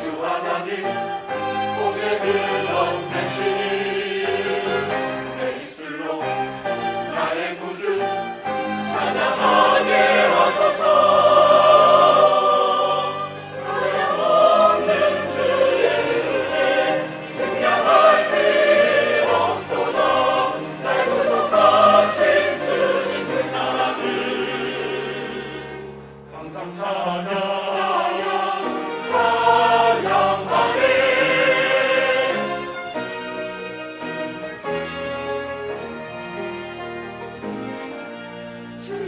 주 하나님 고개 들어